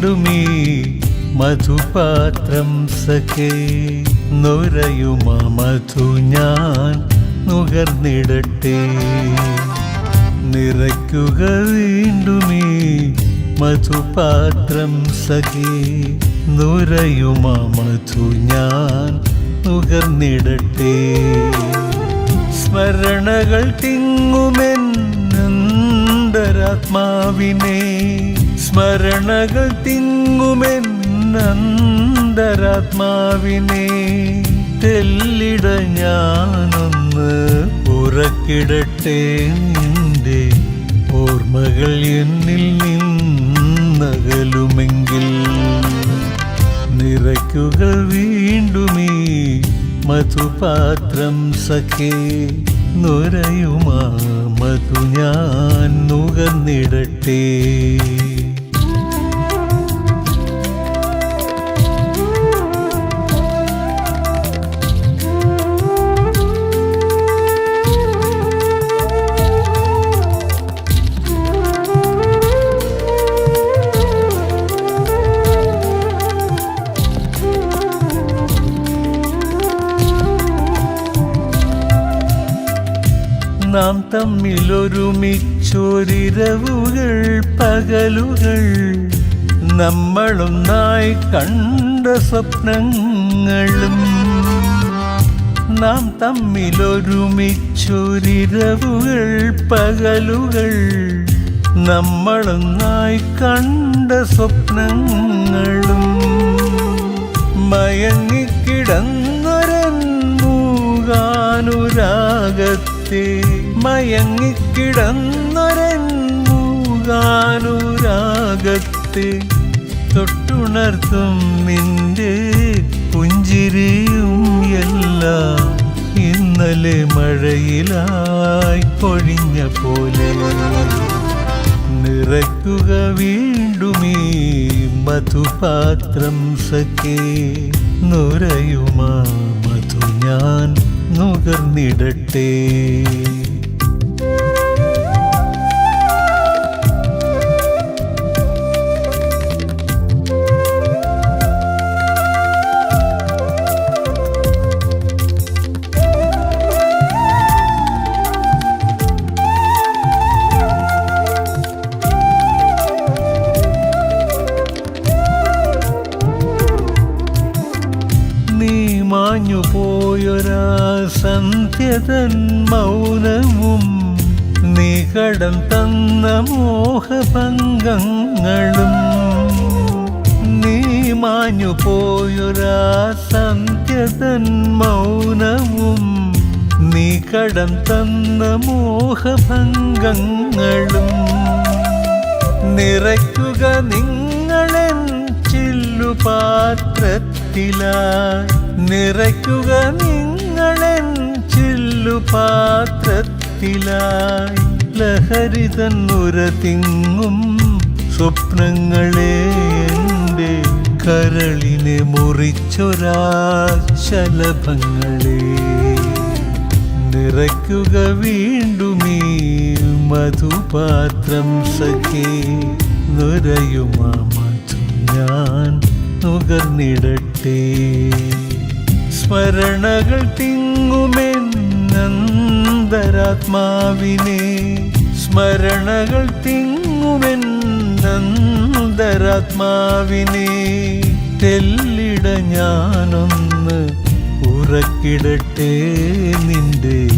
നിറയ്ക്കുക വീണ്ടും ഈ മധുപാത്രം സഖേ. നുരയുമ മധു ഞാൻ നുകർന്നിടട്ടെ. നിറയ്ക്കുക വീണ്ടും ഈ മധുപാത്രം സഖേ. നുരയുമ മധു ഞാൻ നുകർന്നിടട്ടെ. സ്മരണകൾ തിങ്ങുമെന്നന്തരാത്മാവിനെ. സ്മരണകൾ തിങ്ങുമെന്നന്തരാത്മാവിനെ തെല്ലിട ഞാനൊന്ന് ഉറക്കിടട്ടെ നിന്റെ ഓർമ്മകൾ എന്നിൽ നിന്നകലുമെങ്കിൽ നിറയ്ക്കുക വീണ്ടും ഈ മധുപാത്രം സഖേ നുരയുമാ മധു ഞാൻ നുകർന്നിടട്ടെ തമ്മിലൊരുമിച്ചൊരിരവുകൾ പകലുകൾ നമ്മളൊന്നായി കണ്ട സ്വപ്നങ്ങളും നാം തമ്മിലൊരുമിച്ചൊരിരവുകൾ പകലുകൾ നമ്മളൊന്നായി കണ്ട സ്വപ്നങ്ങളും മയങ്ങിക്കിടന്നൊരൻ മൂകാനുരാഗത്തെ മയങ്ങിക്കിടന്നൊരൻ മൂകാനുരാഗത്തെ തൊട്ടുണർത്തും നിന്റെ പുഞ്ചിരിയും എല്ലാം ഇന്നലെ മഴയിലായി പൊഴിഞ്ഞ പോലെ. നിറയ്ക്കുക വീണ്ടുമീ മധുപാത്രം സഖേ. നുരയുമാ മധു ഞാൻ നുകർന്നിടട്ടെ. മാഞ്ഞു പോയൊരാ സന്ധ്യതൻ മൗനവും നീ കടം തന്ന മോഹഭംഗങ്ങളും നിറയ്ക്കുക നിങ്ങളെൻ ചില്ലുപാത്രത്തില നിറയ്ക്കുക നിങ്ങളെൻ ചില്ലുപാത്രത്തിലായി ലഹരിതൻ തിങ്ങും സ്വപ്നങ്ങളേ എന്റെ കരളിനെ മുറിച്ചൊരാ ശലഭങ്ങളെ നിറയ്ക്കുക വീണ്ടുമീ മധുപാത്രം സഖേ. നുരയുമാ ഞാൻ നുകർന്നിടട്ടെ. സ്മരണകൾ തിങ്ങുമെന്നന്തരാത്മാവിനെ സ്മരണകൾ തിങ്ങുമെന്നന്തരാത്മാവിനെ തെല്ലിട ഞാനൊന്ന് ഉറക്കിടട്ടെ നിന്റെ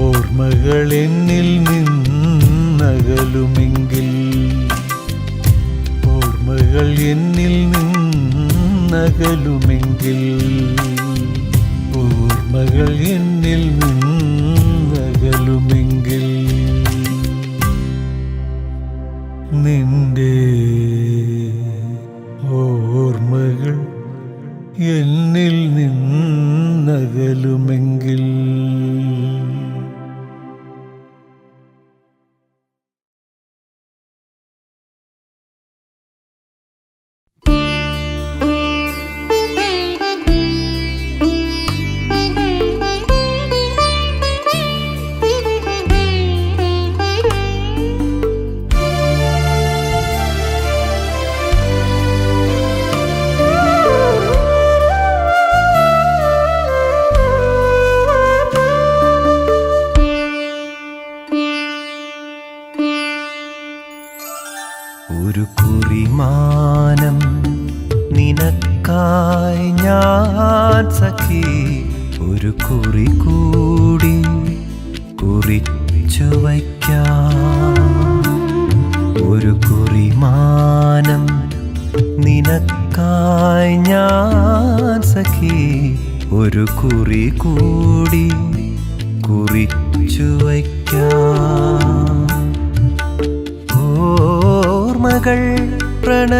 ഓർമ്മകൾ എന്നിൽ നിന്നകലുമെങ്കിൽ. ഓർമ്മകൾ എന്നിൽ നിന്നകലുമെങ്കിൽ. ഓർമ്മകൾ എന്നിൽ നിന്നകലുമെങ്കിൽ എന്നിൽ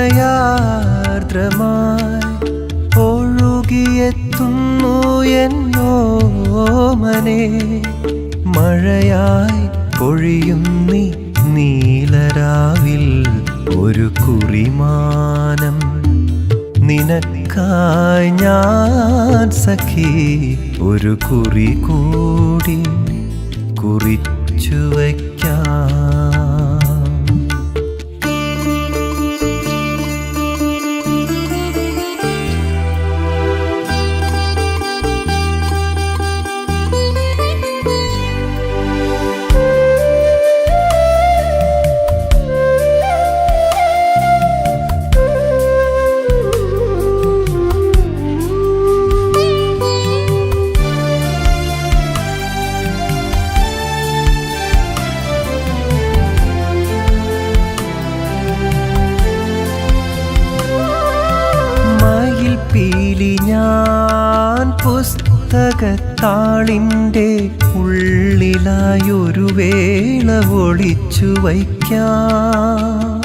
പ്രണയാർദ്രമായി ഒഴുകിയെത്തുന്നു എന്നോമനെ മഴയായി പൊഴിയും നീ നീലരാവിൽ ഒരു കുറിമാനം. നിനക്കായി ഞാൻ സഖി ഒരു കുറി കൂടി കുറിച്ചു പുസ്തകത്താളിന്റെ ഉള്ളിലായൊരു വേള ഒളിച്ചു വയ്ക്കാം.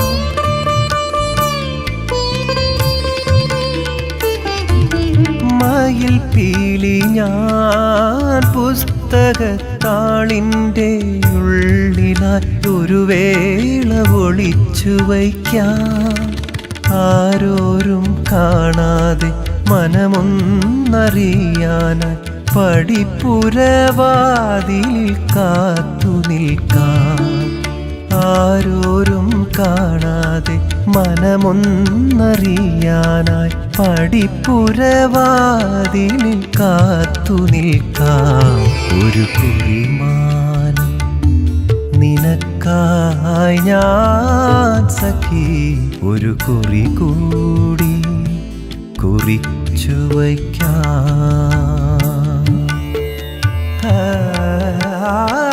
മയിൽ പീലി ഞാൻ പുസ്തകത്താളിന്റെ ഉള്ളിലായി ഒരു വേള ഒളിച്ചു വയ്ക്കാം. ആരോരും കാണാതെ മനമൊന്നറിയാനായി പടിപ്പുരവാതിലിൽ കാത്തു നിൽക്കാം. ആരോരും കാണാതെ മനമൊന്നറിയാനായി പടിപ്പുരവാതിലിൽ കാത്തു നിൽക്കാം. ഒരു കുളിമാനം നിനക്കായി ഞാൻ സഖി. ഒരു കുറി കൂടി കുറിച്ചു വയ്ക്കാം. रा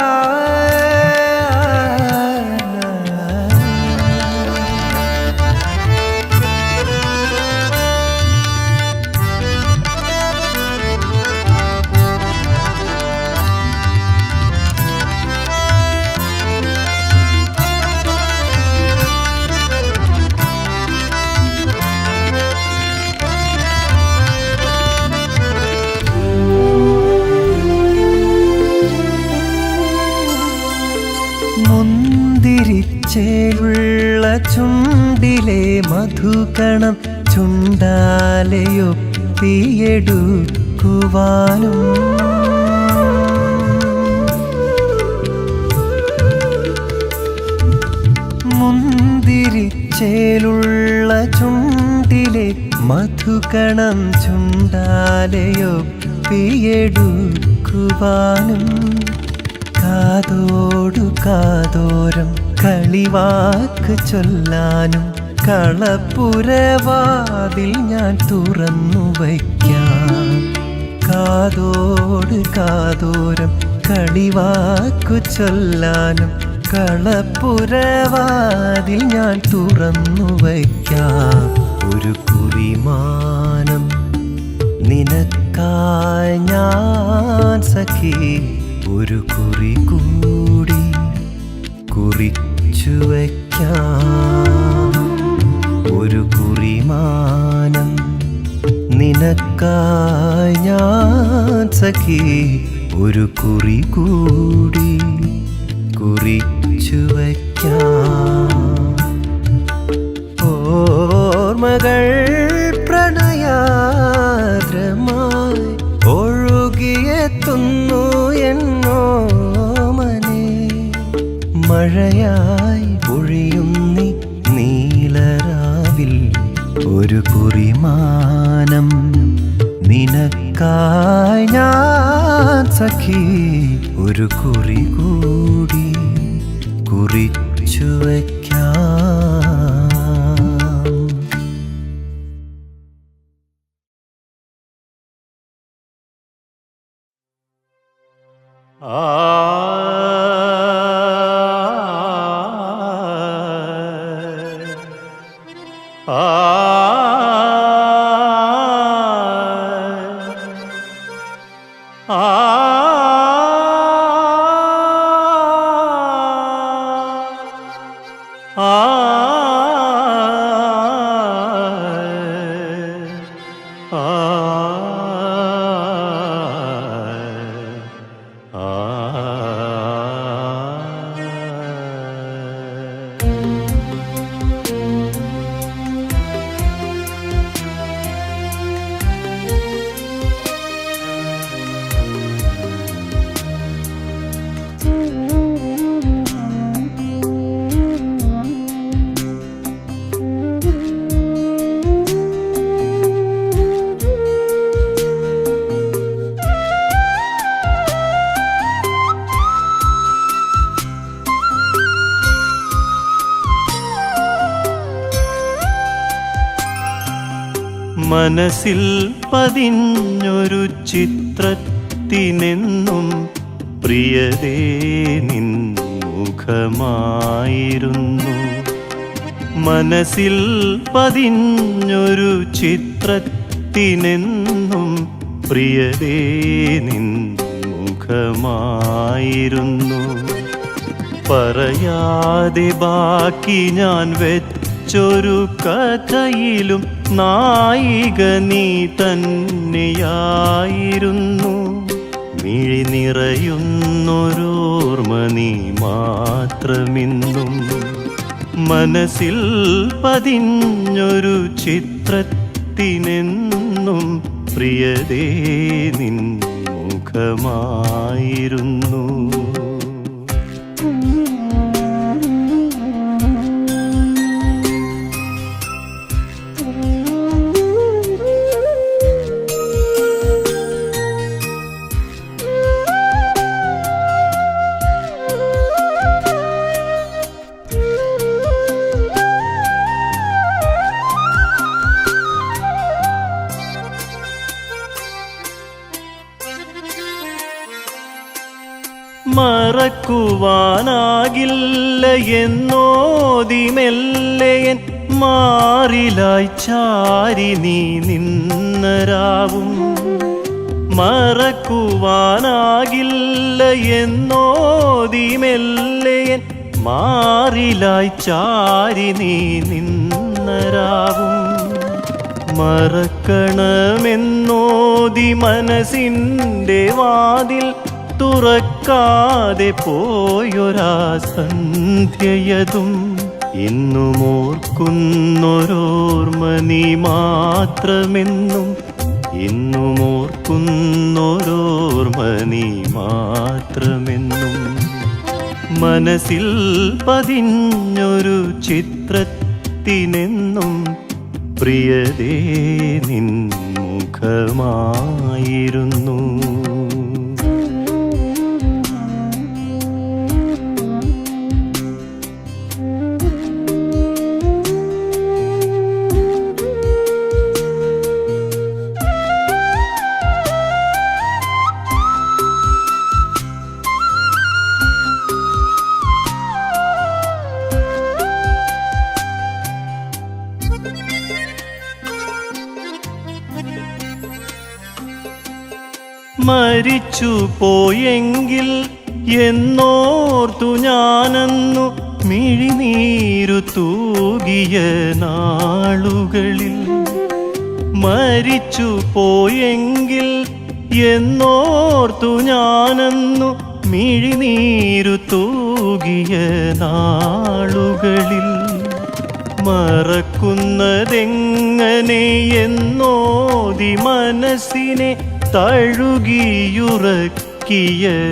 മുന്തിരിച്ചേലുള്ള ചുണ്ടിലെ മധുകണം ചുണ്ടാലയൊപ്പിയെടുക്കുവാനും. മുന്തിരിച്ചേലുള്ള ചുണ്ടിലെ മധുകണം ചുണ്ടാലയൊപ്പിയെടുക്കുവാനും. കാതോടു കാതോരം കളിവാക്ക് ചൊല്ലാനും കളപ്പുരവാതിൽ ഞാൻ തുറന്നു വയ്ക്കാം. കാതോട് കാതോരം കളിവാക്കു ചൊല്ലാനും കളപ്പുരവാതിൽ ഞാൻ തുറന്നു വയ്ക്കാം. ഒരു കുറിമാനം നിനക്കായി ഞാൻ സഖി. ഒരു കുറി കൂടി കുറിച്ചു വയ്ക്കാം. ഒരു കുറിമാനം നിനക്കായി ഞാൻ ഒരു കുറി കൂടി കുറിച്ചു വയ്ക്കാം. ഓർമ്മകൾ പ്രണയാദ്രമായി ഒഴുകിയെത്തുന്നു എന്നോ മനെ സമ്മാനം നിനക്കായി ഞാൻ സഖി ഒരു കുറി കൂടി കുറിച്ചു വയ്ക്കാം. ആ മനസ്സിൽ പതിഞ്ഞൊരു ചിത്രത്തിനെന്നും പ്രിയതേ നിൻ മുഖമായിരുന്നു. മനസ്സിൽ പതിഞ്ഞൊരു ചിത്രത്തിനെന്നും പ്രിയതേ നിൻ മുഖമായിരുന്നു. പറയാതെ ബാക്കി ഞാൻ വെച്ചൊരു കഥയിലും നായിക നീ തന്നെയായിരുന്നു. മിഴി നിറയുന്നൊരോർമ്മ നീ മാത്രമിന്നും. മനസ്സിൽ പതിഞ്ഞൊരു ചിത്രത്തിനെന്നും പ്രിയതേ നിൻ മുഖമായിരുന്നു. മറക്കുവാനാകില്ല എന്നോതി മെല്ലയൻ മാറിലായി ചാരി നീ നിന്നരാവും. മറക്കുവാനാകില്ല എന്നോതി മെല്ലയൻ മാറിലായി ചാരി നീ നിന്നരാവും. മറക്കണമെന്നോതി മനസ്സിന്റെ വാതിൽ തുറക്കാതെ പോയൊരാ സന്ധ്യയതും ഇന്നും ഓർക്കുന്നൊരോർമ്മ നീ മാത്രമെന്നും ഇന്നും ഓർക്കുന്നൊരോർമ്മ നീ മാത്രമെന്നും മനസ്സിൽ പതിഞ്ഞൊരു ചിത്രത്തിനെന്നും പ്രിയതേ നിൻ മുഖമായിരുന്നു. പോയെങ്കിൽ എന്നോർത്തു ഞാനന്നു മിഴിനീരു തൂകിയ നാളുകളിൽ. മരിച്ചു പോയെങ്കിൽ എന്നോർത്തു ഞാനന്നു മിഴിനീരു തൂകിയ നാളുകളിൽ. മറക്കുന്നതെങ്ങനെ എന്നോതി മനസ്സിനെ തഴുകിയുറക്കിയ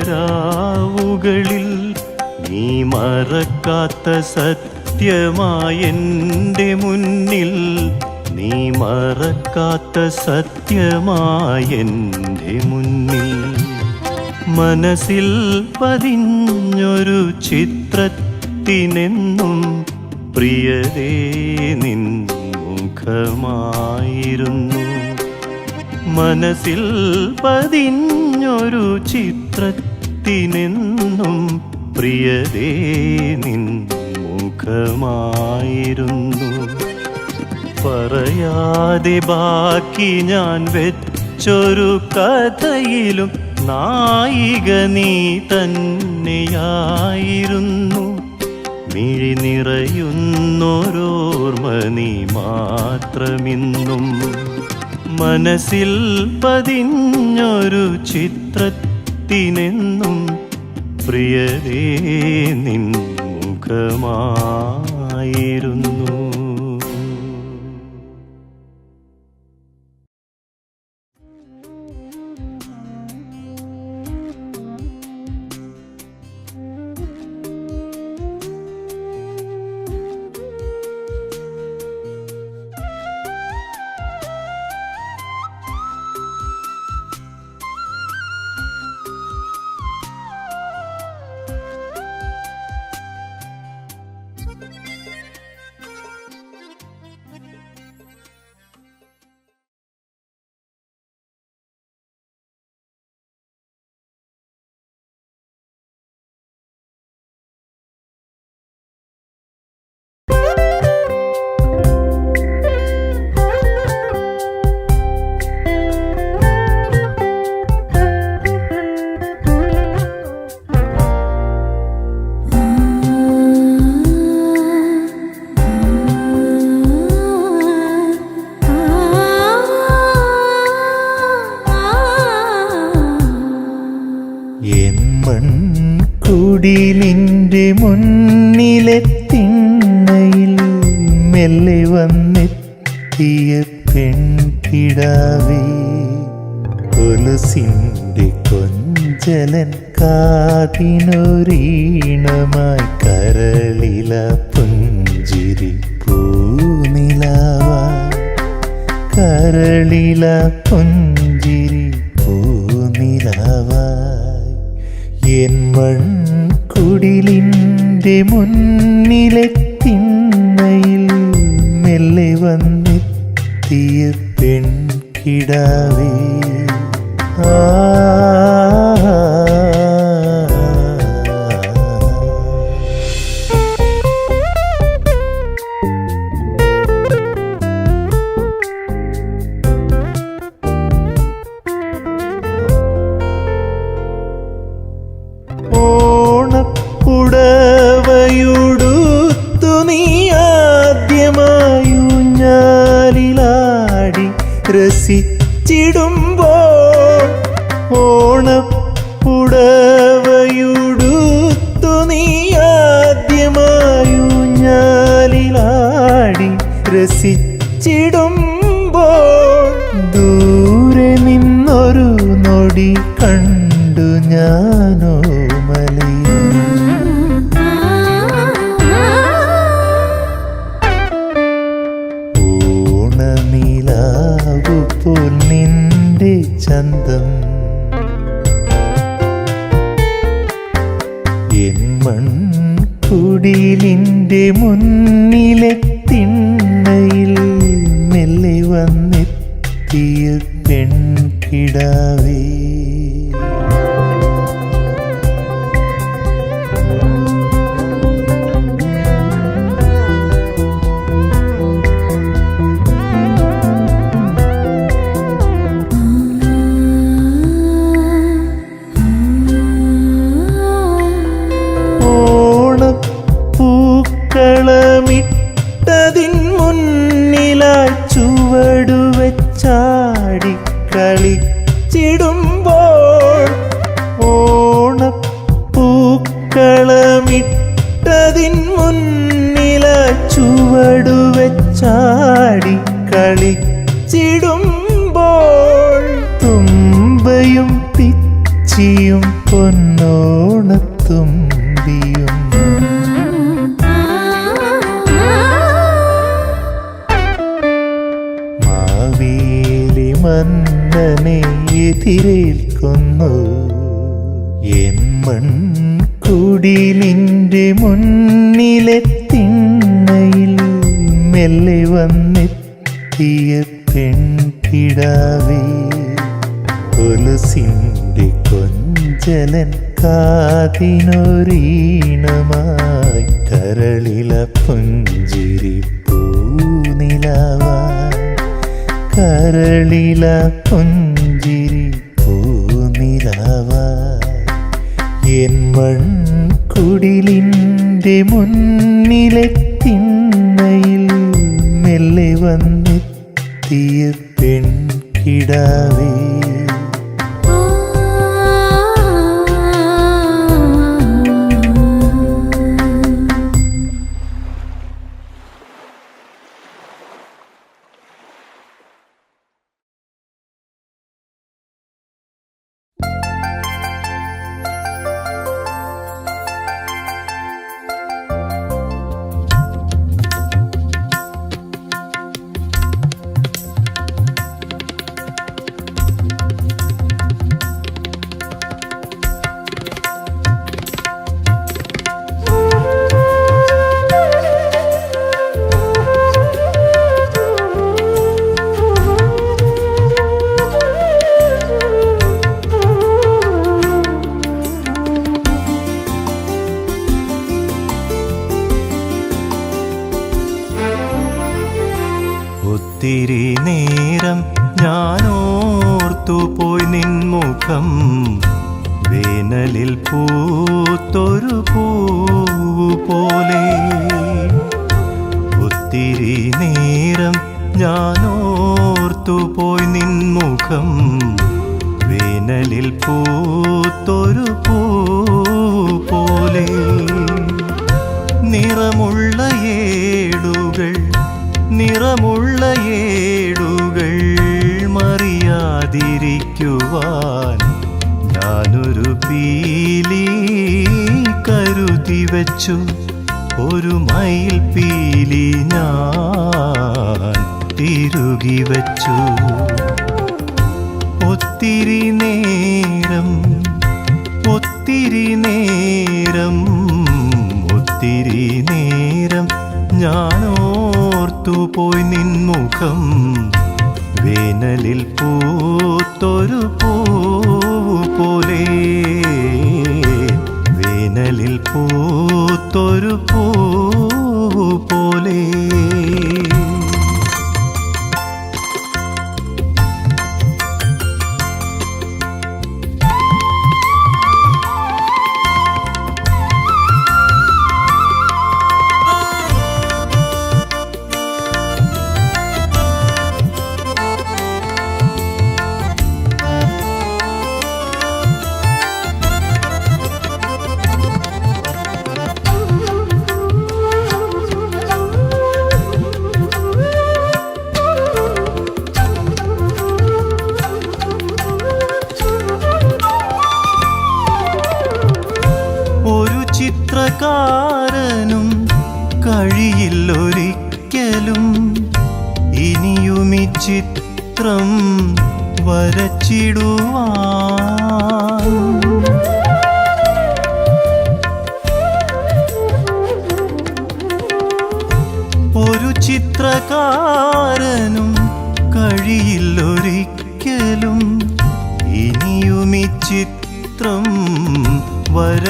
രാവുകളിൽ നീ മറക്കാത്ത സത്യമായെന്റെ മുന്നിൽ നീ മറക്കാത്ത സത്യമായെന്റെ മുന്നിൽ മനസ്സിൽ പതിഞ്ഞൊരു ചിത്രത്തിനെന്നും പ്രിയതേ നിൻ മുഖമായിരുന്നു. മനസ്സിൽ പതിഞ്ഞൊരു ചിത്രത്തിനെന്നും പ്രിയതേ നിൻ മുഖമായിരുന്നു. പറയാതെ ബാക്കി ഞാൻ വെച്ചൊരു കഥയിലും നായിക നീ തന്നെയായിരുന്നു. മിഴി നിറയുന്നൊരോർമ്മ നീ മാത്രമിന്നും. മനസ്സിൽ പതിഞ്ഞൊരു ചിത്രത്തിനെന്നും പ്രിയതേ നിൻ മുഖമായിരുന്നു. കരളില പുഞ്ചിരി പൂനിലവായി. എൻ മൺകുടിലിന്റെ മുന്നിലെ തിണ്ണയിൽ മെല്ലെ വന്നെത്തിയ പെൺകിടാവേ. ആ ഞാലിലാടി രസിച്ചിടുമ്പോൾ ദൂരെ നിന്നൊരു നൊടി കണ്ടു ഞാനോ മലി. ഓണനിലാവു പോൽ നിന്റെ ചന്തം എൻ മൺകുടിലിന്റെ മുന്നിലെ പെൺകിടാവേ മെല്ലെ വന്നെത്തിയ പെൺകിടാവേ കൊലുസിന്റെ കൊഞ്ചലൻ കാതിനൊരീണമായി കരളില പുഞ്ചിരി പൂനിലാവായി കരളില പുഞ്ചിരി പൂനിലാവായി എൻ മൺകുടിലിന്റെ മുന്നിലെ തിണ്ണയിൽ മെല്ലെ വന്നെത്തിയ പെൺകിടാവേ ഞാനോർത്തുപോയി നിൻമുഖം. വേനലിൽ പൂത്തൊരു പൂ പോലെ. നിറമുള്ള ഏടുകൾ നിറമുള്ള ഏടുകൾ മറിയാതിരിക്കുവാൻ ഞാനൊരു പീലി കരുതി വച്ചു. ഒരു മയിൽ പീലി ഞാൻ തിരുകി വച്ചു ഒത്തിരി നേരം ഒത്തിരി നേരം ഒത്തിരി നേരം ഞാനോർത്തു പോയി നിൻമുഖം. വേനലിൽ പൂത്തൊരു പൂ പോലെ വേനലിൽ പൂത്തൊരു പൂ പോലെ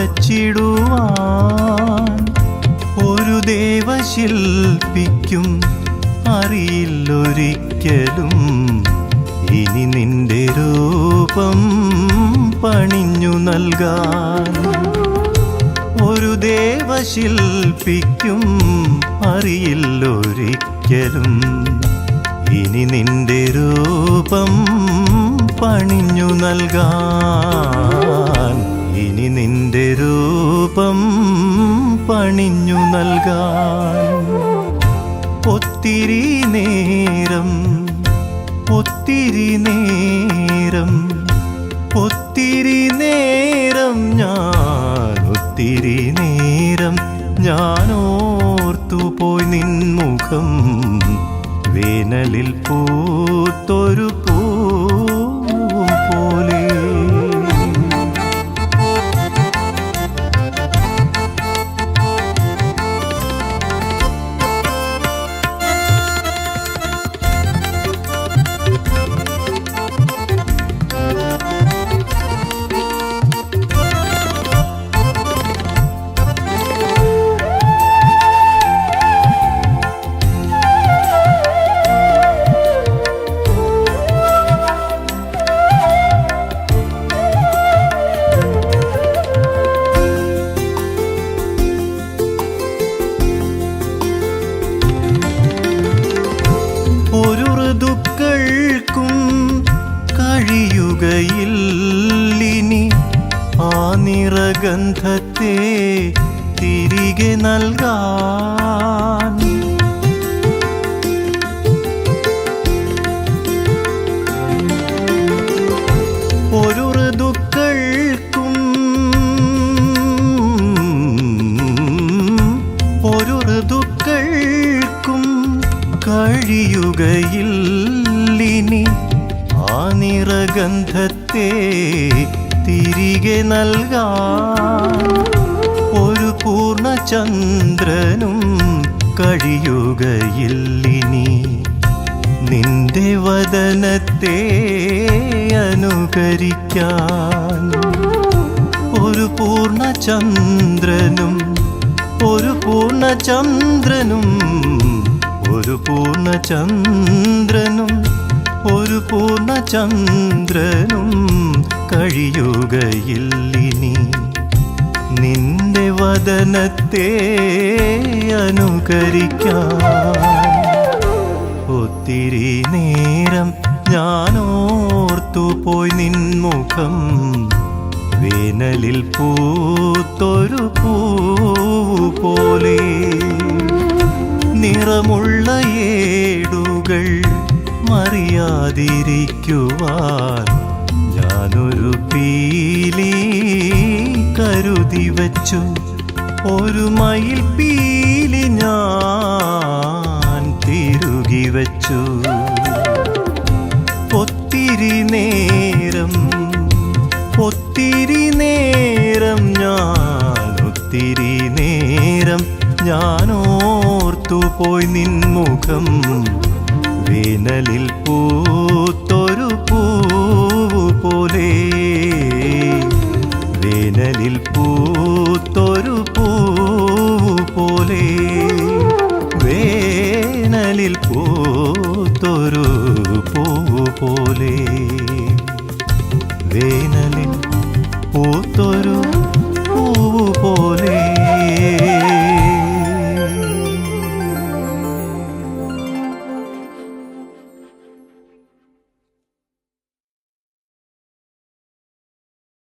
വരച്ചിടുവാൻ ഒരു ദേവശില്പിക്കും അറിയില്ലൊരിക്കലും. ഇനി നിന്റെ രൂപം പണിഞ്ഞു നൽകാൻ ഒരു ദേവശില്പിക്കും അറിയില്ലൊരിക്കലും. ഇനി നിന്റെ രൂപം പണിഞ്ഞു നൽകാൻ ഇനി നിന്റെ രൂപം പണിഞ്ഞു നൽകാൻ ഒത്തിരി നേരം ഒത്തിരി നേരം ഒത്തിരി നേരം ഞാൻ ഒത്തിരി നേരം ഞാനോർത്തുപോയി നിൻമുഖം വേനലിൽ പൂത്തൊരു വദനത്തെ അനുകരിക്കാൻ. ഒരു പൂർണചന്ദ്രനും ഒരു പൂർണചന്ദ്രനും ഒരു പൂർണചന്ദ്രനും ഒരു പൂർണചന്ദ്രനും കഴിയുകയില്ലിനി നിന്റെ വദനത്തെ അനുകരിക്കാൻ. ഒത്തിരി നേരം ഞാനോർത്തുപോയി നിൻമുഖം. വേനലിൽ പൂത്തൊരു പൂ പോലെ നിറമുള്ള ഏടുകൾ മറിയാതിരിക്കുവാൻ ഞാനൊരു പീലി കരുതി വച്ചു. ഒരു മയിൽ പീലി ഓർത്തുപോയി നിൻമുഖം വേനലിൽ പൂത്തൊരു